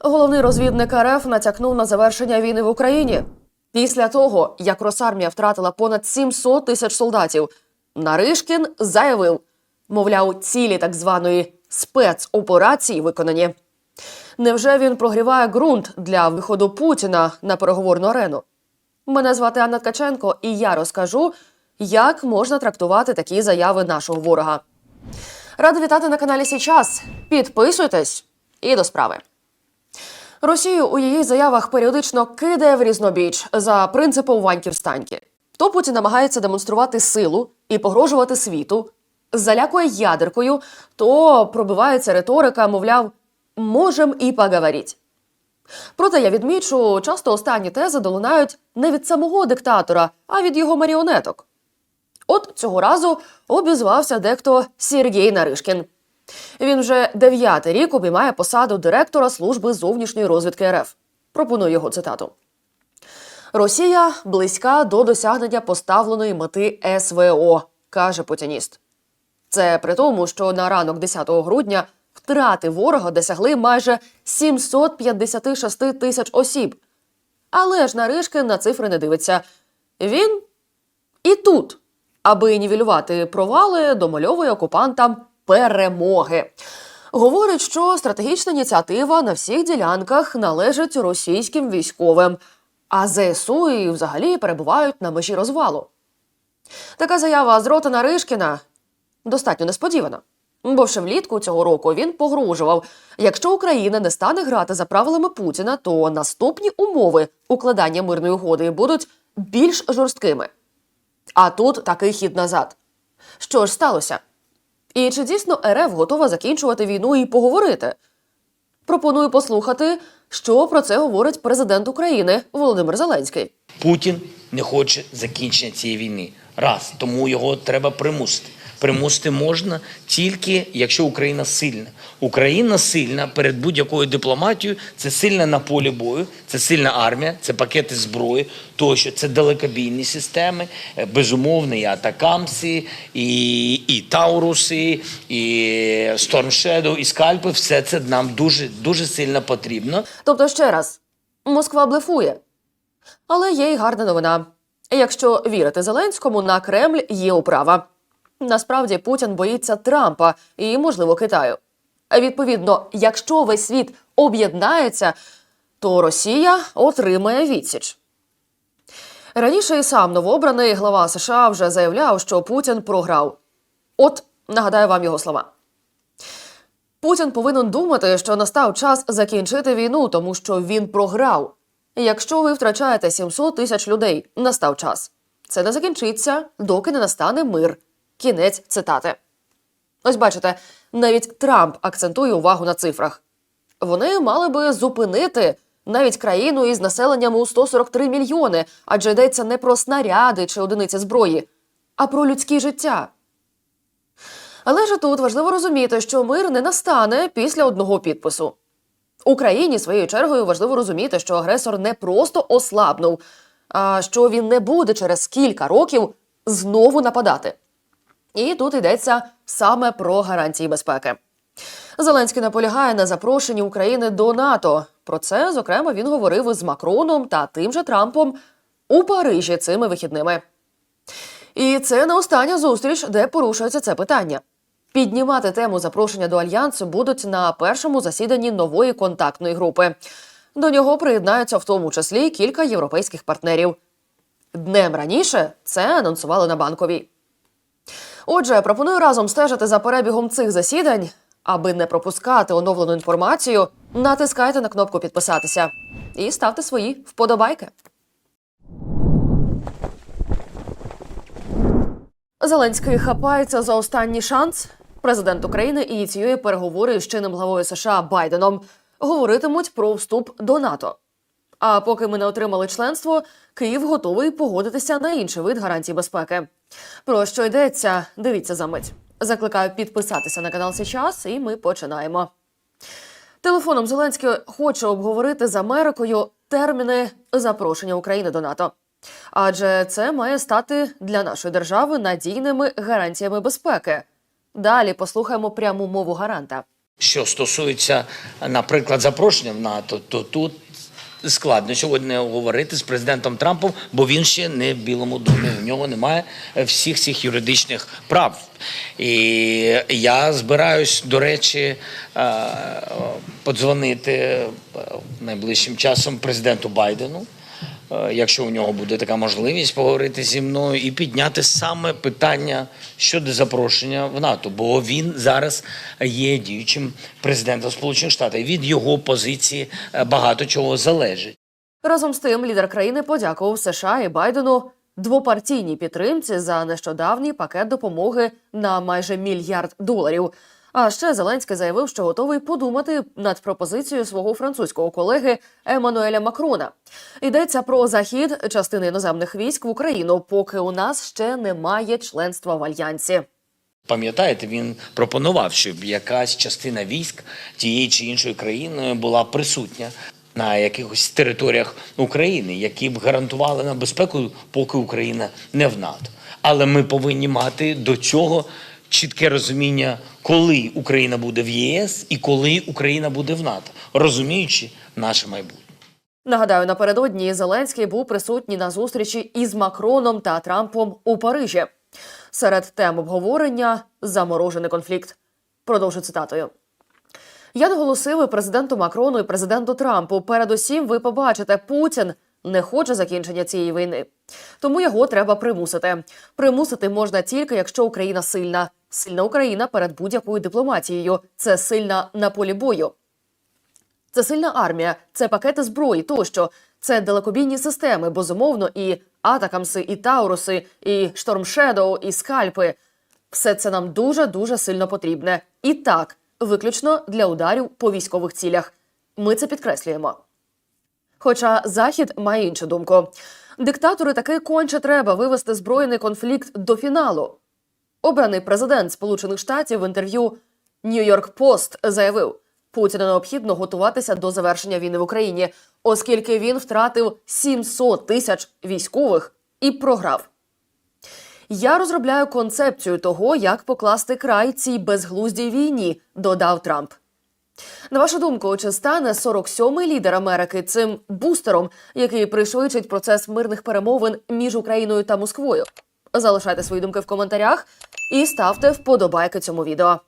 Головний розвідник РФ натякнув на завершення війни в Україні. Після того, як Росармія втратила понад 700 тисяч солдатів, Наришкін заявив, мовляв, цілі так званої спецоперації виконані. Невже він прогріває ґрунт для виходу Путіна на переговорну арену? Мене звати Анна Ткаченко, і я розкажу, як можна трактувати такі заяви нашого ворога. Рада вітати на каналі Січас. Підписуйтесь і до справи. Росію у її заявах періодично кидає в різнобіч за принципом Ваньків-Станьки. То Путін намагається демонструвати силу і погрожувати світу, залякує ядеркою, то пробивається риторика, мовляв, можем і поговорить. Проте я відмічу, часто останні тези долунають не від самого диктатора, а від його маріонеток. От цього разу обізвався дехто Сергій Наришкін. Він вже дев'ятий рік обіймає посаду директора служби зовнішньої розвідки РФ. Пропоную його цитату. Росія близька до досягнення поставленої мети СВО, каже путініст. Це при тому, що на ранок 10 грудня втрати ворога досягли майже 756 тисяч осіб. Але ж Наришкин на цифри не дивиться. Він і тут, аби нівелювати провали, домальовує окупантам перемоги. Говорить, що стратегічна ініціатива на всіх ділянках належить російським військовим, а ЗСУ і взагалі перебувають на межі розвалу. Така заява з рота Наришкіна достатньо несподівана. Бо ще влітку цього року він погрожував: якщо Україна не стане грати за правилами Путіна, то наступні умови укладання мирної угоди будуть більш жорсткими. А тут такий хід назад. Що ж сталося? І чи дійсно РФ готова закінчувати війну і поговорити? Пропоную послухати, що про це говорить президент України Володимир Зеленський. Путін не хоче закінчення цієї війни. Раз тому його треба примусити. Примусити можна тільки якщо Україна сильна. Україна сильна перед будь-якою дипломатією. Це сильна на полі бою, це сильна армія, це пакети зброї, тощо це далекобійні системи, е, безумовно, і атакамси, і, і Тауруси, і Стормшедоу, і скальпи. Все це нам дуже дуже сильно потрібно. Тобто, ще раз, Москва блефує. Але є й гарна новина. Якщо вірити Зеленському, на Кремль є управа. Насправді Путін боїться Трампа і, можливо, Китаю. Відповідно, якщо весь світ об'єднається, то Росія отримає відсіч. Раніше і сам новообраний глава США вже заявляв, що Путін програв. От нагадаю вам його слова. Путін повинен думати, що настав час закінчити війну, тому що він програв. Якщо ви втрачаєте 700 тисяч людей, настав час. Це не закінчиться, доки не настане мир. Кінець цитати. Ось бачите, навіть Трамп акцентує увагу на цифрах. Вони мали би зупинити навіть країну із населенням у 143 мільйони, адже йдеться не про снаряди чи одиниці зброї, а про людські життя. Але ж тут важливо розуміти, що мир не настане після одного підпису. Україні своєю чергою важливо розуміти, що агресор не просто ослабнув, а що він не буде через кілька років знову нападати. І тут йдеться саме про гарантії безпеки. Зеленський наполягає на запрошенні України до НАТО. Про це, зокрема, він говорив із Макроном та тим же Трампом у Парижі цими вихідними. І це не остання зустріч, де порушується це питання. Піднімати тему запрошення до альянсу будуть на першому засіданні нової контактної групи. До нього приєднаються в тому числі кілька європейських партнерів. Днем раніше це анонсували на банковій. Отже, пропоную разом стежити за перебігом цих засідань. Аби не пропускати оновлену інформацію, натискайте на кнопку підписатися і ставте свої вподобайки. Зеленський хапається за останній шанс. Президент України ініціює переговори з чинним главою США Байденом. Говоритимуть про вступ до НАТО. А поки ми не отримали членство, Київ готовий погодитися на інший вид гарантій безпеки. Про що йдеться? Дивіться за мить. Закликаю підписатися на канал Сейчас, і ми починаємо. Телефоном Зеленський хоче обговорити з Америкою терміни запрошення України до НАТО. Адже це має стати для нашої держави надійними гарантіями безпеки. Далі послухаємо пряму мову гаранта. Що стосується, наприклад, запрошення в НАТО, то тут складно сьогодні говорити з президентом Трампом, бо він ще не в Білому домі. У нього немає всіх цих юридичних прав. І я збираюсь, до речі, е, подзвонити е, найближчим часом президенту Байдену. Е, Якщо у нього буде така можливість поговорити зі мною і підняти саме питання щодо запрошення в НАТО, бо він зараз є діючим президентом Сполучених Штатів. Від його позиції е, багато чого залежить. Разом з тим, лідер країни подякував США і Байдену двопартійній підтримці за нещодавній пакет допомоги на майже мільярд доларів. А ще Зеленський заявив, що готовий подумати над пропозицією свого французького колеги Еммануеля Макрона. Йдеться про захід частини іноземних військ в Україну, поки у нас ще немає членства в альянсі. Пам'ятаєте, він пропонував, щоб якась частина військ тієї чи іншої країни була присутня на якихось територіях України, які б гарантували нам безпеку, поки Україна не в НАТО. Але ми повинні мати до цього чітке розуміння, коли Україна буде в ЄС і коли Україна буде в НАТО, розуміючи наше майбутнє. Нагадаю, напередодні Зеленський був присутній на зустрічі із Макроном та Трампом у Парижі. Серед тем обговорення заморожений конфлікт. Продовжу цитатою. Я наголосив президенту Макрону і президенту Трампу. Передусім, ви побачите, Путін не хоче закінчення цієї війни. Тому його треба примусити. Примусити можна тільки, якщо Україна сильна. Сильна Україна перед будь-якою дипломатією. Це сильна на полі бою. Це сильна армія, це пакети зброї тощо. Це далекобійні системи, безумовно, і атакамси, і тауруси, і штормшедоу, і скальпи. Все це нам дуже дуже сильно потрібне. І так, виключно для ударів по військових цілях. Ми це підкреслюємо. Хоча Захід має іншу думку. Диктатори таки конче треба вивести збройний конфлікт до фіналу. Обраний президент Сполучених Штатів в інтерв'ю Нью-Йорк Пост заявив, Путіну необхідно готуватися до завершення війни в Україні, оскільки він втратив 700 тисяч військових і програв. Я розробляю концепцію того, як покласти край цій безглуздій війні, додав Трамп. На вашу думку, чи стане 47-й лідер Америки цим бустером, який пришвидшить процес мирних перемовин між Україною та Москвою? Залишайте свої думки в коментарях і ставте вподобайки цьому відео.